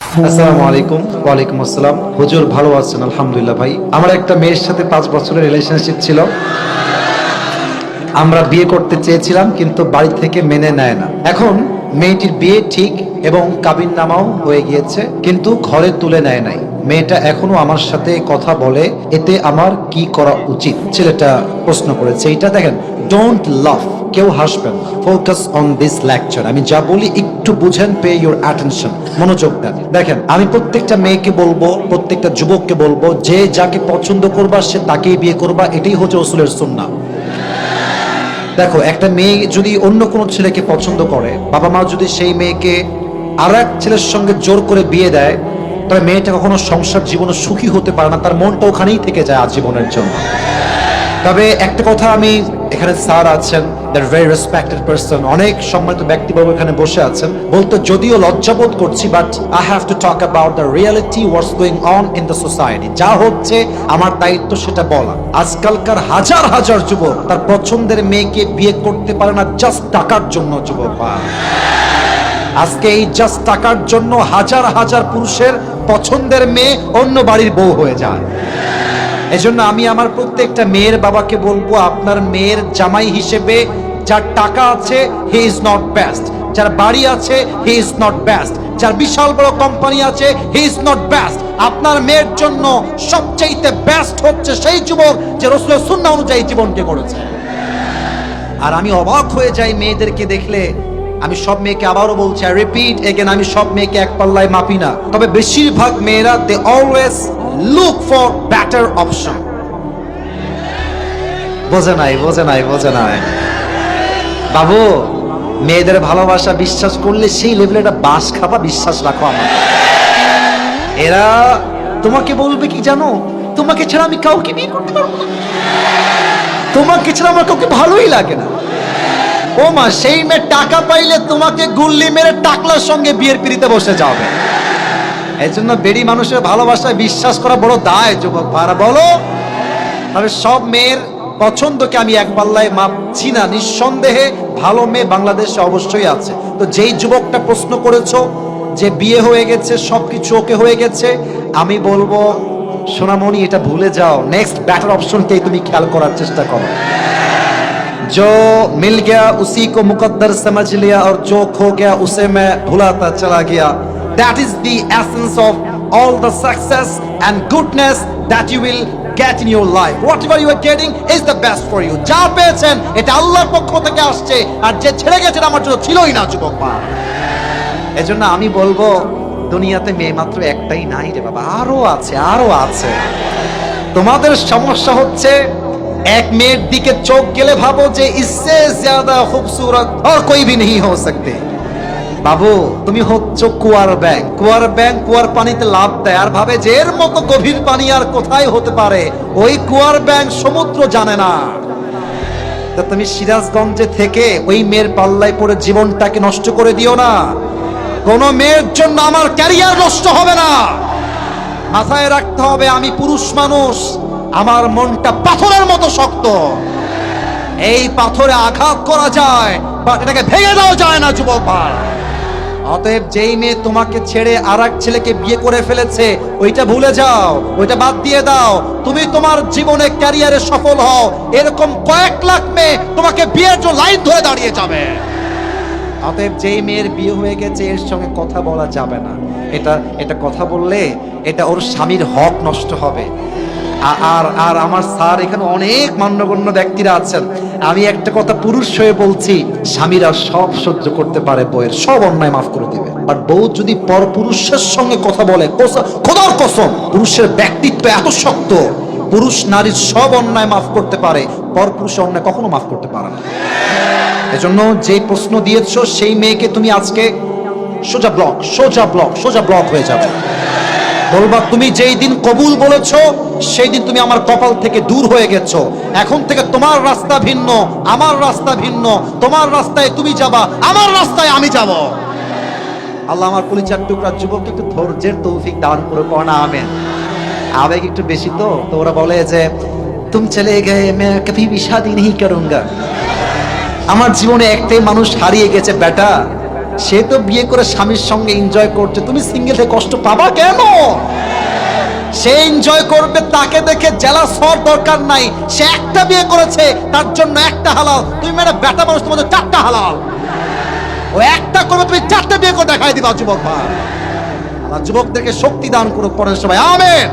আসসালামু আলাইকুম, ওয়ালাইকুম আসসালাম। হুজুর, ভালো আছেন, আলহামদুলিল্লাহ ভাই। আমার একটা মেয়ের সাথে পাঁচ বছরের রিলেশনশিপ ছিল। আমরা বিয়ে করতে চেয়েছিলাম, কিন্তু বাড়ি থেকে মেনে নেয় না। এখন মেয়েটির বিয়ে ঠিক এবং কাবিন নামাও হয়ে গিয়েছে, কিন্তু ঘরে তুলে নেয় নাই। মেয়েটা এখনও আমার সাথে কথা বলে, এতে আমার কি করা উচিত? ছেলেটা প্রশ্ন করেছে, এইটা দেখেন ডোন্ট লাভ কেউ হাসবেন না। ফোকাস অন দিস লেকচার আমি যা বলি একটু বুঝেন পে ইউর অ্যাটেনশন মনোযোগ দেন। দেখেন, আমি প্রত্যেকটা মেয়েকে বলব, প্রত্যেকটা যুবককে বলব, যে যাকে পছন্দ করবা, সে তাকেই বিয়ে করবা, এটাই হচ্ছে ওসুলের সুন্নাহ। দেখো, একটা মেয়ে যদি অন্য কোনো ছেলেকে পছন্দ করে, বাবা মা যদি সেই মেয়েকে আর এক ছেলের সঙ্গে জোর করে বিয়ে দেয় তবে মেয়েটা কখনো সংসার জীবনে সুখী হতে পারে না, তার মনটা ওখানেই থেকে যায় আজীবনের জন্য। তবে একটা কথা আমি এখানে স্যার আছেন দ্যাট ভেরি রেসপেক্টেড পার্সন অনেক সম্মানিত ব্যক্তিবর্গ এখানে বসে আছেন। বলতে যদিও লজ্জাবোধ করছি but I have to talk about the reality what's going on in the society যা হচ্ছে, আমার দায়িত্ব সেটা বলা। আজকালকার হাজার হাজার যুবক, তার পছন্দের মেয়েকে বিয়ে করতে পারে না জাস্ট টাকার জন্য, যুবক। আজকে এই জাস্ট টাকার জন্য হাজার হাজার পুরুষের পছন্দের মেয়ে অন্য বাড়ির বউ হয়ে যায়। এজন্য আমি আমার প্রত্যেকটা মেয়ের বাবাকে বলব, আপনার মেয়ের জামাই হিসেবে যার টাকা আছে হি ইজ নট বেস্ট যার বাড়ি আছে হি ইজ নট বেস্ট যার বিশাল বড় কোম্পানি আছে হি ইজ নট বেস্ট আপনার মেয়ের জন্য সবচাইতে বেস্ট হচ্ছে সেই যুবক যে রসুলের সুন্নাহ অনুযায়ী জীবনকে গড়েছে আর আমি অবাক হয়ে যাই মেয়েদেরকে দেখলে। আমি সব মেয়েকে আবারও বলছি রিপিট এগেন আমি সব মেয়েকে এক পাল্লায় মাপি না। তবে বেশিরভাগ মেয়েরা they always look for better option বোঝে নাই বোঝে নাই বোঝে নাই। বাবু, মেয়েদের ভালোবাসা বিশ্বাস করলে সেই লেভেলে একটা বাস খাবা বিশ্বাস রাখো আমার এরা তোমাকে বলবে কি জানো? তোমাকে ছাড়া আমি কাউকে বিয়ে করতে পারব না। তোমাকে ছাড়া আমার কাউকে ভালোই লাগে না। ও মা সেই মেয়ে টাকা পাইলে তোমাকে গুল্লি মেরে টাকলার সঙ্গে বিয়ের পিড়িতে বসে যাবে। এই জন্য বেড়ি মানুষের ভালোবাসায় বিশ্বাস করা বড় দায় যুবক ভাড়া বলো তবে সব মেয়ের পছন্দকে আমি এক পাল্লায় মাপছি না নিঃসন্দেহে ভালো মেয়ে বাংলাদেশে অবশ্যই আছে তো যেই যুবকটা প্রশ্ন করেছো যে বিয়ে হয়ে গেছে সবকিছু ওকে হয়ে গেছে আমি বলবো সোনামণি এটা ভুলে যাও নেক্সট ব্যাটার অপশনকেই তুমি খেয়াল করার চেষ্টা করো जो मिल गया उसी को मुकद्दर समझ लिया और जो खो गया उसे मैं भुलाता चला गया That is the essence of all the success and goodness that you will get in your life. Whatever you are getting is the best for you. যা পেয়েছেন, এটা আল্লাহর পক্ষ থেকে আসছে। আর যে ছেড়ে গেছে আমার জন্য ছিলই না, যুবক মা। এজন্য আমি বলব, দুনিয়াতে মেয়ে মাত্র একটাই নাই রে বাবা। আরও আছে আরও আছে। তোমাদের সমস্যা হচ্ছে, এক মেয়ের দিকে চোখ গেলে ভাবো যে ইচ্ছে জ্যাদা খুবসুরত আর কই ভি নেই হো সকতে বাবু, তুমি হচ্ছ কুয়ার ব্যাংক কুয়ার ব্যাংক কুয়ার পানিতে লাভ দেয় আর ভাবে যে এর মতো গভীর পানি আর কোথায় হতে পারে, ওই কুয়ার ব্যাংক সমুদ্র জানে না। তা তুমি সিরাজগঞ্জে থেকে ওই মেয়ের পাল্লায় পড়ে জীবনটাকে নষ্ট করে দিও না। কোন মেয়ের জন্য আমার ক্যারিয়ার নষ্ট হবে না। মাথায় রাখতে হবে আমি পুরুষ মানুষ, আমার মনটা পাথরের মতো শক্ত। এই পাথরে আঘাত করা যায় বা এটাকে ভেঙে দেওয়া যায় না, যুবক ভাই। অতএব যেই মেয়ে তোমাকে ছেড়ে আর ছেলেকে বিয়ে করে ফেলেছে, ওইটা ভুলে যাও, ওইটা বাদ দিয়ে দাও। তুমি তোমার জীবনে ক্যারিয়ারে সফল হও। এরকম কয়েক লাখ মেয়ে তোমাকে বিয়ের জন্য লাইন ধরে দাঁড়িয়ে যাবে। অতএব যেই মেয়ের বিয়ে হয়ে গেছে, এর সঙ্গে কথা বলা যাবে না। এটা এটা কথা বললে এটা ওর স্বামীর হক নষ্ট হবে। আর আর আমার স্যার এখানে অনেক মান্যগণ্য ব্যক্তিরা আছেন। আমি একটা কথা পুরুষ হয়ে বলছি, স্বামীরা সব সহ্য করতে পারে বউয়ের সব অন্যায় মাফ করে দিবে। আর বউ যদি পর পুরুষের সঙ্গে কথা বলে খোদার কসম, পুরুষের ব্যক্তিত্ব এত শক্ত, পুরুষ নারীর সব অন্যায় মাফ করতে পারে, পর পুরুষের অন্যায় কখনো মাফ করতে পারে না। এজন্য যেই প্রশ্ন দিয়েছ, সেই মেয়েকে তুমি আজকে সোজা ব্লক সোজা ব্লক সোজা ব্লক হয়ে যাবে। বলবা, তুমি যেই দিন কবুল বলেছ, সেই দিন তুমি আমার কপাল থেকে দূর হয়ে গেছো। এখন থেকে তোমার রাস্তা ভিন্ন, আমার রাস্তা ভিন্ন, তোমার রাস্তায় তুমি যাবা, আমার রাস্তায় আমি যাব। আল্লাহ আমার পরিচার টুকরা যুবক একটু ধৈর্যের তৌফিক দান করে কনা আমেন। আবেগ একটু বেশি তো? তো ওরা বলে যে, তুম চলে গে মে কভি বিষাদি নেই করুঙ্গা। আমার জীবনে একটাই মানুষ হারিয়ে গেছে, বেটা। সে তো বিয়ে করে স্বামীর সঙ্গে এনজয় করছে। তুমি সিঙ্গেল থেকে কষ্ট পাবা কেন? সে এনজয় করবে, তাকে দেখে জেলাস হওয়ার দরকার নাই। সে একটা বিয়ে করেছে, তার জন্য একটা হালাল। তুমি মেয়েরা বেটা মানুষ তোমাদের চারটা হালাল। ও একটা করবে, তুমি চারটা বিয়ে করে দেখাই দিবা, যুবক ভাই। যুবকদেরকে শক্তি দান করুক পরের সবাই আমেন।